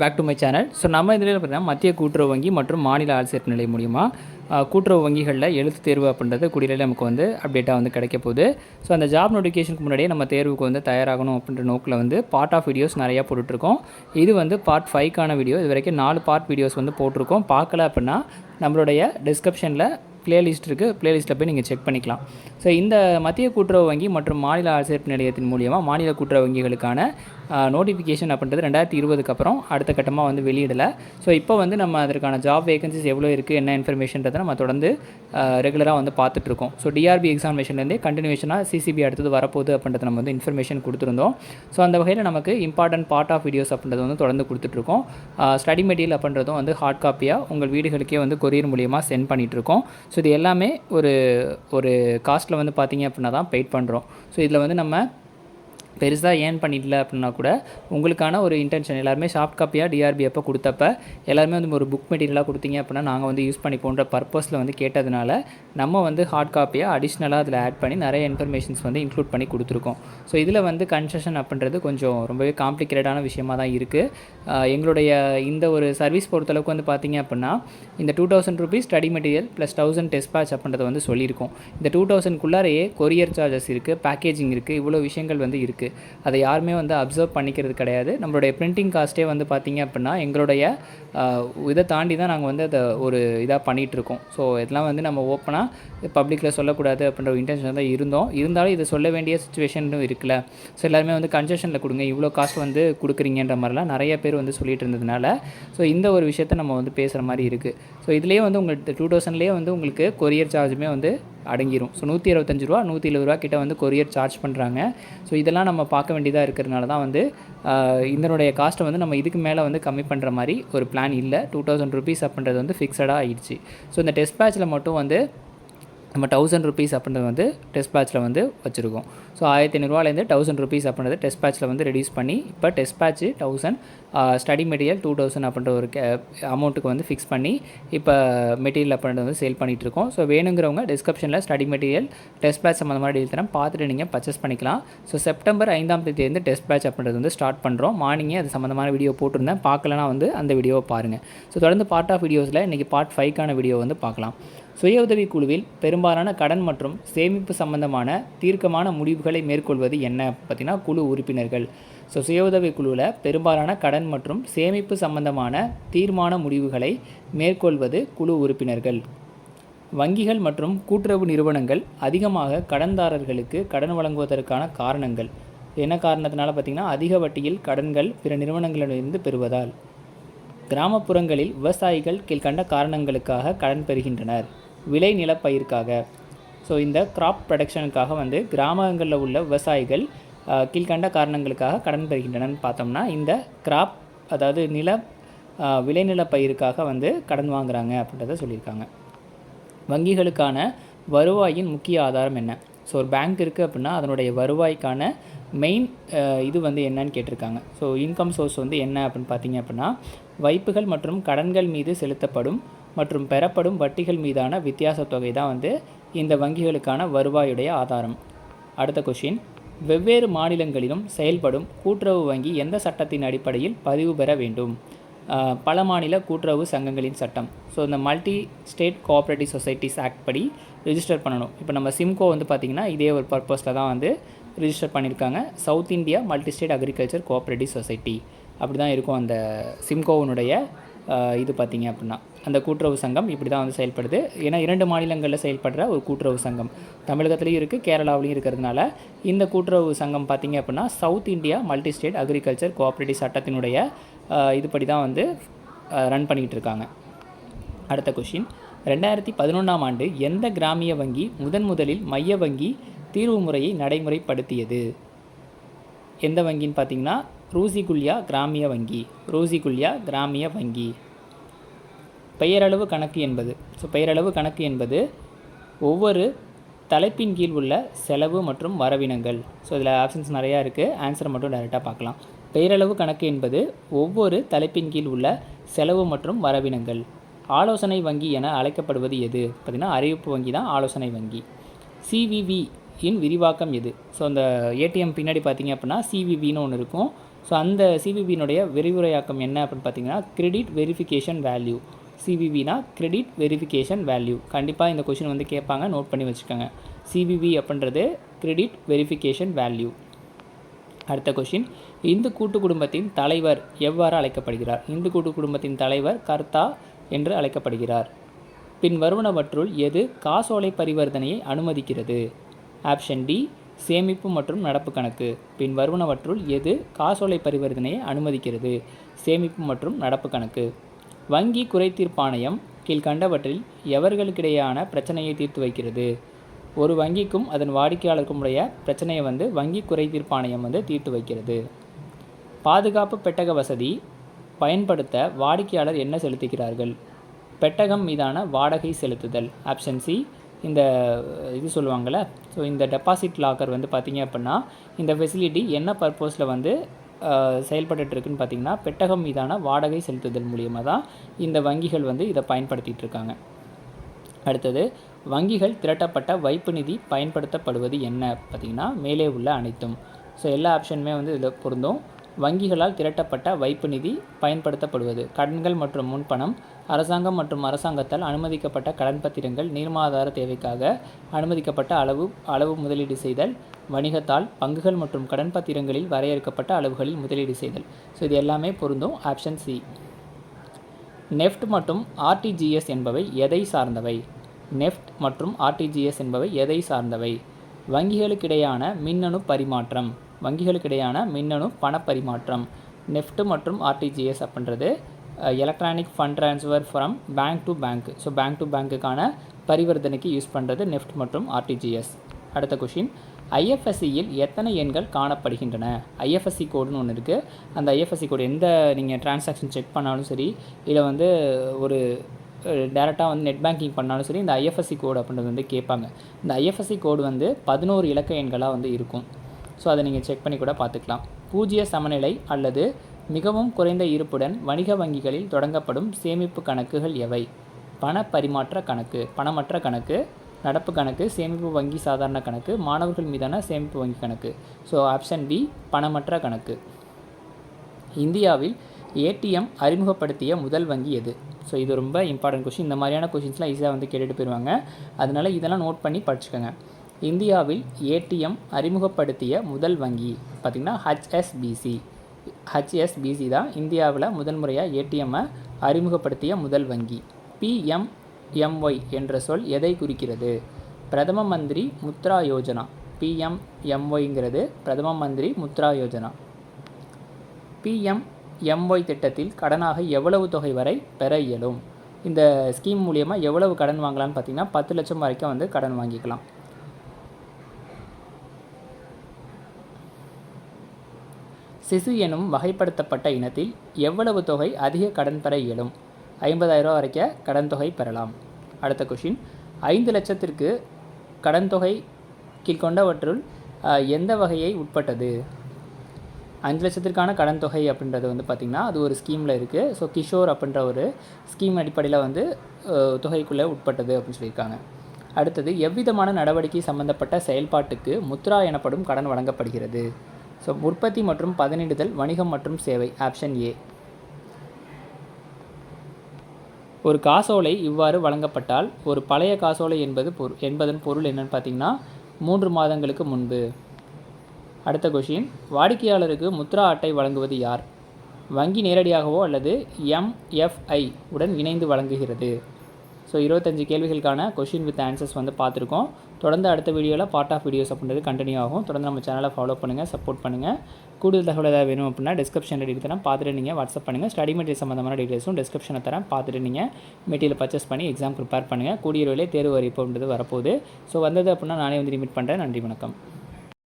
Back to my channel so நம்ம இதில் பார்த்தீங்கன்னா மத்திய கூட்டுறவு வங்கி மற்றும் மாநில ஆள்சேர்ப்பு நிலை மூலிமா கூட்டுறவு வங்கிகளில் எழுத்து தேர்வு அப்படின்றது குடியில் நமக்கு வந்து அப்டேட்டாக வந்து கிடைக்க போகுது. ஸோ அந்த ஜாப் நோட்டிஃபிகேஷனுக்கு முன்னாடியே நம்ம தேர்வுக்கு வந்து தயாராகணும் அப்படின்ற நோக்கில் வந்து பார்ட் ஆஃப் வீடியோஸ் நிறையா போட்டுட்ருக்கோம். இது வந்து பார்ட் ஃபைவ்க்கான வீடியோ இது வரைக்கும் நாலு பார்ட் வீடியோஸ் வந்து போட்டிருக்கோம். பார்க்கல அப்படின்னா நம்மளுடைய டிஸ்கிரிப்ஷனில் பிளேலிஸ்ட் இருக்குது பிளேலிஸ்ட்டில் போய் நீங்கள் செக் பண்ணிக்கலாம். ஸோ இந்த மத்திய கூட்டுறவு வங்கி மற்றும் மாநில ஆட்சேர்ப்பு நிலையத்தின் மூலியமாக மாநில கூட்டுறவு வங்கிகளுக்கான நோட்டிஃபிகேஷன் அப்படின்றது ரெண்டாயிரத்தி இருபதுக்கு அப்புறம் அடுத்த கட்டமாக வந்து வெளியிடலை. ஸோ இப்போ வந்து நம்ம அதற்கான ஜாப் வேகன்சிஸ் எவ்வளோ இருக்குது என்ன இன்ஃபர்மேஷன்றதை நம்ம தொடர்ந்து ரெகுலராக வந்து பார்த்துட்ருக்கோம். ஸோ டிஆர்பி எக்ஸாமினேஷன்லேருந்தே கண்டினியூஷனாக சிசிபி அடுத்தது வரப்போகுது அப்படின்றத நம்ம வந்து இன்ஃபர்மேஷன் கொடுத்துருந்தோம். ஸோ அந்த வகையில் நமக்கு இம்பார்ட்டன்ட் பார்ட் ஆஃப் வீடியோஸ் அப்படின்றது வந்து தொடர்ந்து கொடுத்துட்ருக்கோம். ஸ்டடி மெட்டீரியல் அப்படின்றதும் வந்து ஹார்ட் காப்பியாக உங்கள் வீடுகளுக்கே வந்து கொரியர் மூலியமாக சென்ட் பண்ணிகிட்ருக்கோம் ஸோ இது எல்லாமே ஒரு ஒரு காஸ்ட்டில் வந்து பார்த்தீங்க அப்படின்னா தான் பெயிட் பண்ணுறோம் ஸோ இதில் வந்து நம்ம பெருசாக ஏர்ன் பண்ணிடல அப்படின்னா கூட உங்களுக்கான ஒரு இன்டென்ஷன் எல்லாருமே சாஃப்ட் காப்பியாக டிஆர்பி அப்போ கொடுத்தப்ப எல்லாருமே வந்து ஒரு புக் மெட்டீரியலாக கொடுத்தீங்க அப்படின்னா நாங்கள் வந்து யூஸ் பண்ணி போன்ற பர்பஸில் வந்து கேட்டதுனால நம்ம வந்து ஹார்ட் காப்பியாக அடிஷ்னலாக அதில் ஆட் பண்ணி நிறைய இன்ஃபர்மேஷன்ஸ் வந்து இன்க்ளூட் பண்ணி கொடுத்துருக்கோம். ஸோ இதில் வந்து கன்செஷன் அப்படின்றது கொஞ்சம் ரொம்பவே காம்ப்ளிகேட்டடான விஷயமா தான் இருக்குது எங்களுடைய இந்த ஒரு சர்வீஸ் பொறுத்தளவுக்கு வந்து பார்த்தீங்க அப்படின்னா இந்த two thousand rupees study material plus thousand test batch அப்படின்றத வந்து சொல்லியிருக்கோம். இந்த டூ தௌசண்ட்குள்ளாரையே கொரியர் சார்ஜஸ் இருக்குது பேக்கேஜிங் இருக்குது இவ்வளோ விஷயங்கள் வந்து இருக்குது அதை யாருமே வந்து அப்சர்வ் பண்ணிக்கிறது கிடையாது. நம்மளுடைய பிரிண்டிங் காஸ்ட்டே வந்து பார்த்திங்க அப்படின்னா எங்களுடைய இதை தாண்டி தான் நாங்கள் வந்து அதை ஒரு இதாக பண்ணிகிட்ருக்கோம் ஸோ இதெல்லாம் வந்து நம்ம ஓப்பனாக பப்ளிக்கில் சொல்லக்கூடாது அப்படின்ற ஒரு இன்டென்ஷன் தான் இருந்தோம். இருந்தாலும் இதை சொல்ல வேண்டிய சுச்சுவேஷனும் இருக்குல்ல ஸோ எல்லாருமே வந்து கன்செஷனில் கொடுங்க. இவ்வளோ காஸ்ட் வந்து கொடுக்குறீங்கன்ற மாதிரிலாம் நிறைய பேர் வந்து சொல்லிட்டு இருந்ததுனால ஸோ இந்த ஒரு விஷயத்த நம்ம வந்து பேசுகிற மாதிரி இருக்குது ஸோ இதுலேயே வந்து உங்களுக்கு டூ தௌசண்ட்லேயே வந்து உங்களுக்கு கொரியர் சார்ஜுமே வந்து அடங்கிரும். ஸோ நூற்றி இருபத்தஞ்சு ரூபா நூற்றி இருபது ரூபா கிட்ட வந்து கொரியர் சார்ஜ் பண்ணுறாங்க ஸோ இதெல்லாம் நம்ம பார்க்க வேண்டியதாக இருக்கிறதுனால தான் வந்து இதனுடைய காஸ்ட்டை வந்து நம்ம இதுக்கு மேலே வந்து கம்மி பண்ணுற மாதிரி ஒரு பிளான் இல்லை. டூ தௌசண்ட் ருபீஸ் அப்படின்றது வந்து ஃபிக்ஸடாக ஆயிடுச்சு. ஸோ இந்த டெஸ்ட் பேட்சில் மட்டும் வந்து நம்ம தௌசண்ட் ருபீஸ் அப்படின்றது வந்து டெஸ்ட் பேட்சில் வந்து வச்சுருக்கோம். ஸோ ஆயிரத்தி ஐநூறுரூவாலேருந்து தௌசண்ட் ருபீஸ் அப்படின்றது டெஸ்ட் பேட்சில் வந்து ரெடியூஸ் பண்ணி இப்போ test batch thousand study material two thousand அப்படின்ற ஒரு அமௌண்ட்டுக்கு வந்து ஃபிக்ஸ் பண்ணி இப்போ மெட்டீரியல் அப்படின்றது வந்து சேல் பண்ணிகிட்டு இருக்கோம் ஸோ வேணுங்கிறவங்க டிஸ்கிரிப்ஷனில் ஸ்டடி மெட்டீரியல் டெஸ்ட் பேட்ச் சம்மந்தமான டீல் தரேன் பார்த்துட்டு நீங்கள் பர்ச்சேஸ் பண்ணிக்கலாம். ஸோ செப்டம்பர் ஐந்தாம் தேதியிலேருந்து டெஸ்ட் பேட்ச் அப்படின்றது வந்து ஸ்டார்ட் பண்ணுறோம் மார்னிங்கே அது சம்மந்தமான வீடியோ போட்டிருந்தேன். பார்க்கலனா வந்து அந்த வீடியோவை பாருங்கள் ஸோ தொடர்ந்து பார்ட் ஆஃப் வீடியோஸில் இன்றைக்கி பார்ட் ஃபைவ்க்கான வீடியோ வந்து பார்க்கலாம். சுய உதவி குழுவில் பெரும்பாலான கடன் மற்றும் சேமிப்பு சம்பந்தமான தீர்க்கமான முடிவுகளை மேற்கொள்வது என்ன? பார்த்தீங்கன்னா குழு உறுப்பினர்கள். ஸோ சுய உதவி குழுவில் பெரும்பாலான கடன் மற்றும் சேமிப்பு சம்பந்தமான தீர்மான முடிவுகளை மேற்கொள்வது குழு உறுப்பினர்கள். வங்கிகள் மற்றும் கூட்டுறவு நிறுவனங்கள் அதிகமாக கடன்தாரர்களுக்கு கடன் வழங்குவதற்கான காரணங்கள். என்ன காரணத்தினால பார்த்திங்கன்னா அதிக வட்டியில் கடன்கள் பிற நிறுவனங்களிடமிருந்து பெறுவதால். கிராமப்புறங்களில் விவசாயிகள் கீழ்கண்ட காரணங்களுக்காக கடன் பெறுகின்றனர். விளை நிலப்பயிருக்காக ஸோ இந்த கிராப் ப்ரொடக்ஷனுக்காக வந்து கிராமங்களில் உள்ள விவசாயிகள் கீழ்கண்ட காரணங்களுக்காக கடன் பெறுகின்றனன்னு பார்த்தோம்னா இந்த கிராப் அதாவது நில அஹ், விளைநில பயிருக்காக வந்து கடன் வாங்குகிறாங்க அப்படின்றத சொல்லியிருக்காங்க. வங்கிகளுக்கான வருவாயின் முக்கிய ஆதாரம் என்ன? ஸோ ஒரு பேங்க் இருக்குது அப்படின்னா அதனுடைய வருவாய்க்கான மெயின் இது வந்து என்னன்னு கேட்டிருக்காங்க. ஸோ இன்கம் சோர்ஸ் வந்து என்ன அப்படின்னு பார்த்தீங்க அப்படின்னா வைப்புகள் மற்றும் கடன்கள் மீது செலுத்தப்படும் மற்றும் பெறப்படும் வட்டிகள் மீதான வித்தியாச தொகை தான் வந்து இந்த வங்கிகளுக்கான வருவாயுடைய ஆதாரம். அடுத்த கொஷின் வெவ்வேறு மாநிலங்களிலும் செயல்படும் கூட்டுறவு வங்கி எந்த சட்டத்தின் அடிப்படையில் பதிவு பெற வேண்டும்? பல மாநில கூட்டுறவு சங்கங்களின் சட்டம். ஸோ இந்த multi state cooperative societies act படி ரிஜிஸ்டர் பண்ணணும். இப்போ நம்ம சிம்கோ வந்து பார்த்திங்கன்னா இதே ஒரு பர்பஸில் தான் வந்து ரிஜிஸ்டர் பண்ணியிருக்காங்க south India multi state agriculture cooperative society அப்படி தான் இருக்கும் அந்த சிம்கோவினுடைய இது பார்த்திங்க அப்படின்னா. அந்த கூட்டுறவு சங்கம் இப்படி தான் வந்து செயல்படுது. ஏன்னா இரண்டு மாநிலங்களில் செயல்படுற ஒரு கூட்டுறவு சங்கம். தமிழகத்துலேயும் இருக்குது கேரளாவிலையும் இருக்கிறதுனால இந்த கூட்டுறவு சங்கம் பார்த்திங்க அப்படின்னா south India multi state agriculture cooperative சட்டத்தினுடைய இதுபடி தான் வந்து ரன் பண்ணிக்கிட்டு இருக்காங்க. அடுத்த கொஷின் ரெண்டாயிரத்தி பதினொன்றாம் ஆண்டு எந்த கிராமிய வங்கி முதன் முதலில் மைய வங்கி தீர்வு முறையை நடைமுறைப்படுத்தியது? எந்த வங்கின்னு பார்த்தீங்கன்னா ரூசிகுல்யா கிராமிய வங்கி. ரூசிகுல்யா கிராமிய வங்கி. பெயரளவு கணக்கு என்பது. ஸோ பெயரளவு கணக்கு என்பது ஒவ்வொரு தலைப்பின் கீழ் உள்ள செலவு மற்றும் வரவினங்கள். ஸோ இதில் ஆப்ஷன்ஸ் நிறையா இருக்குது ஆன்சரை மட்டும் டைரெக்டாக பார்க்கலாம். பெயரளவு கணக்கு என்பது ஒவ்வொரு தலைப்பின் கீழ் உள்ள செலவு மற்றும் வரவினங்கள். ஆலோசனை வங்கி என அழைக்கப்படுவது எது? பார்த்திங்கன்னா அறிவிப்பு வங்கி தான் ஆலோசனை வங்கி. சிவிவி இன் விரிவாக்கம் எது? ஸோ அந்த ஏடிஎம் பின்னாடி பார்த்தீங்க அப்படின்னா சிவிவின்னு ஒன்று இருக்கும். ஸோ அந்த சிவிபியினுடைய விரிவுரையாக்கம் என்ன அப்படின்னு பார்த்தீங்கன்னா கிரெடிட் வெரிஃபிகேஷன் வேல்யூ சிவிவினா கிரெடிட் வெரிஃபிகேஷன் வேல்யூ கண்டிப்பாக இந்த கொஷின் வந்து கேட்பாங்க நோட் பண்ணி வச்சுக்கோங்க. சிவிவி அப்படின்றது கிரெடிட் வெரிஃபிகேஷன் வேல்யூ அடுத்த கொஷின் இந்து கூட்டு குடும்பத்தின் தலைவர் எவ்வாறு அழைக்கப்படுகிறார்? இந்து கூட்டு குடும்பத்தின் தலைவர் கர்த்தா என்று அழைக்கப்படுகிறார். பின் வருவனவற்றுள் எது காசோலை பரிவர்த்தனையை அனுமதிக்கிறது? ஆப்ஷன் டி சேமிப்பு மற்றும் நடப்பு கணக்கு. பின் வருவனவற்றுள் எது காசோலை பரிவர்த்தனையை அனுமதிக்கிறது? சேமிப்பு மற்றும் நடப்பு கணக்கு. வங்கி குறைதீர்ப்பாணையம் கீழ்கண்டவற்றில் எவர்களுக்கிடையான பிரச்சனையை தீர்த்து வைக்கிறது? ஒரு வங்கிக்கும் அதன் வாடிக்கையாளருக்கும் உடைய பிரச்சனையை வந்து வங்கி குறைதீர்ப்பாணையம் வந்து தீர்த்து வைக்கிறது. பாதுகாப்பு பெட்டக வசதி பயன்படுத்த வாடிக்கையாளர் என்ன செலுத்துகிறார்கள்? பெட்டகம் மீதான வாடகை செலுத்துதல் ஆப்ஷன் சி இந்த இது சொல்லுவாங்கள்ல ஸோ இந்த டெபாசிட் லாக்கர் வந்து பார்த்திங்க அப்படின்னா இந்த ஃபெசிலிட்டி என்ன பர்பஸில் வந்து செயல்பட்டுருக்குன்னு இருக்குன்னு பார்த்தீங்கன்னா பெட்டகம் மீதான வாடகை செலுத்துதல் மூலியமாக தான் இந்த வங்கிகள் வந்து இதை பயன்படுத்திகிட்டு இருக்காங்க அடுத்தது வங்கிகள் திரட்டப்பட்ட வைப்பு நிதி பயன்படுத்தப்படுவது என்ன பார்த்திங்கன்னா மேலே உள்ள அனைத்தும். ஸோ எல்லா ஆப்ஷனுமே வந்து இதில் பொருந்தும். வங்கிகளால் திரட்டப்பட்ட வைப்பு நிதி பயன்படுத்தப்படுவது கடன்கள் மற்றும் முன்பணம் அரசாங்கம் மற்றும் அரசாங்கத்தால் அனுமதிக்கப்பட்ட கடன் பத்திரங்கள் நீர்மாதார தேவைக்காக அனுமதிக்கப்பட்ட அளவு அளவு முதலீடு செய்தல் வணிகத்தால் பங்குகள் மற்றும் கடன் பத்திரங்களில் வரையறுக்கப்பட்ட அளவுகளில் முதலீடு செய்தல். ஸோ இது எல்லாமே பொருந்தும். ஆப்ஷன் சி நெஃப்ட் மற்றும் ஆர்டிஜிஎஸ் என்பவை எதை சார்ந்தவை? நெஃப்ட் மற்றும் ஆர்டிஜிஎஸ் என்பவை எதை சார்ந்தவை? வங்கிகளுக்கிடையான மின்னணு பரிமாற்றம். வங்கிகளுக்கிடையான மின்னணு பணப்பரிமாற்றம். நெஃப்ட் மற்றும் ஆர்டிஜிஎஸ் அப்படின்றது electronic fund transfer from bank to bank so bank to பேங்க்குக்கான பரிவர்த்தனைக்கு யூஸ் பண்ணுறது நெஃப்ட் மற்றும் ஆர்டிஜிஎஸ் அடுத்த கொஷின் ஐஎஃப்எஸ்சியில் எத்தனை எண்கள் காணப்படுகின்றன? ஐஎஃப்எஸ்சி கோடுன்னு ஒன்று இருக்குது அந்த ஐஎஃப்எஸ்சி கோடு எந்த நீங்கள் டிரான்சாக்ஷன் செக் பண்ணாலும் சரி இல்லை வந்து ஒரு டேரெக்டாக வந்து நெட் பேங்கிங் பண்ணாலும் சரி இந்த ஐஎஃப்எஸ்சி கோடு அப்படின்றது வந்து கேட்பாங்க. இந்த ஐஎஃப்எஸ்சி கோடு வந்து பதினோரு இலக்க எண்களாக வந்து இருக்கும். ஸோ அதை நீங்கள் செக் பண்ணி கூட பார்த்துக்கலாம். பூஜ்ஜிய சமநிலை அல்லது மிகவும் குறைந்த இருப்புடன் வணிக வங்கிகளில் தொடங்கப்படும் சேமிப்பு கணக்குகள் எவை? பண பரிமாற்ற கணக்கு பணமற்ற கணக்கு நடப்பு கணக்கு சேமிப்பு வங்கி சாதாரண கணக்கு மாணவர்கள் மீதான சேமிப்பு வங்கி கணக்கு. ஸோ ஆப்ஷன் பி பணமற்ற கணக்கு. இந்தியாவில் ஏடிஎம் அறிமுகப்படுத்திய முதல் வங்கி எது? ஸோ இது ரொம்ப இம்பார்ட்டன்ட் கொஷின் இந்த மாதிரியான கொஷின்ஸ்லாம் ஈஸியாக வந்து கேட்டுட்டு போயிடுவாங்க அதனால் இதெல்லாம் நோட் பண்ணி படிச்சுக்கோங்க. இந்தியாவில் ஏடிஎம் அறிமுகப்படுத்திய முதல் வங்கி பார்த்திங்கன்னா ஹச்எஸ்பிசி ஹச்எஸ்பிசி தான் இந்தியாவில் முதன்முறையாக ஏடிஎம்மை அறிமுகப்படுத்திய முதல் வங்கி. பிஎம்எம்ஒய் என்ற சொல் எதை குறிக்கிறது? பிரதம மந்திரி முத்ரா யோஜனா. பிஎம்எம்ஒய்ங்கிறது பிரதம மந்திரி முத்ரா யோஜனா. பிஎம்எம்ஒய் திட்டத்தில் கடனாக எவ்வளவு தொகை வரை பெற இயலும்? இந்த ஸ்கீம் மூலியமாக எவ்வளவு கடன் வாங்கலாம்னு பார்த்திங்கன்னா பத்து லட்சம் வரைக்கும் வந்து கடன் வாங்கிக்கலாம். சிசு எனும் வகைப்படுத்தப்பட்ட இனத்தில் எவ்வளவு தொகை அதிக கடன் பெற இயலும்? ஐம்பதாயிரம் வரைக்க கடன் தொகை பெறலாம். அடுத்த கொஷின் ஐந்து லட்சத்திற்கு கடன் தொகை கீழ்கொண்டவற்றுள் எந்த வகையை உட்பட்டது? அஞ்சு லட்சத்திற்கான கடன் தொகை அப்படின்றது வந்து பார்த்திங்கன்னா அது ஒரு ஸ்கீமில் இருக்குது ஸோ கிஷோர் அப்படின்ற ஒரு ஸ்கீம் அடிப்படையில் வந்து தொகைக்குள்ளே உட்பட்டது அப்படின்னு சொல்லியிருக்காங்க. அடுத்தது எவ்விதமான நடவடிக்கை சம்பந்தப்பட்ட செயல்பாட்டுக்கு முத்ரா எனப்படும் கடன் வழங்கப்படுகிறது? ஸோ உற்பத்தி மற்றும் பதனிடுதல் வணிகம் மற்றும் சேவை ஆப்ஷன் ஏ ஒரு காசோலை இவ்வாறு வழங்கப்பட்டால் ஒரு பழைய காசோலை என்பது பொரு என்பதன் பொருள் என்னன்னு பார்த்தீங்கன்னா மூன்று மாதங்களுக்கு முன்பு. அடுத்த கொஷின் வாடிக்கையாளருக்கு முத்ரா அட்டை வழங்குவது யார்? வங்கி நேரடியாகவோ அல்லது எம்எஃப்ஐ உடன் இணைந்து வழங்குகிறது. ஸோ இருபத்தஞ்சு கேள்விகளுக்கான கொஷின் வித் ஆன்சர்ஸ் வந்து பார்த்துருக்கோம். தொடர்ந்து அடுத்த வீடியோவில் பார்ட் ஆஃப் வீடியோஸ் அப்படின்றது கண்டினியூ ஆகும். தொடர்ந்து நம்ம சேனலை ஃபாலோ பண்ணுங்கள் சப்போர்ட் பண்ணுங்கள் கூடுதல் தகவல் ஏதாவது வேணும் அப்படின்னா டிஸ்கிரிப்ஷன் டீட்டெயில் தரேன். பார்த்துட்டு நீங்கள் வாட்ஸ்அப் பண்ணுங்கள் ஸ்டடி மெட்டீரியல் சம்மந்தமான டீட்டெயில்ஸும் டிஸ்கிரிப்ஷனை தரேன். பார்த்துட்டு நீங்கள் மெட்டீரியல் பர்ச்சேஸ் பண்ணி எக்ஸாம் ப்ரிப்பேர் பண்ணுங்கள் கூடிய வேலையை தேர்வு அறிவிப்புன்றது வரப்போகுது. ஸோ வந்தது அப்படின்னா நானே வந்து லிமிட் பண்ணுறேன் நன்றி வணக்கம்.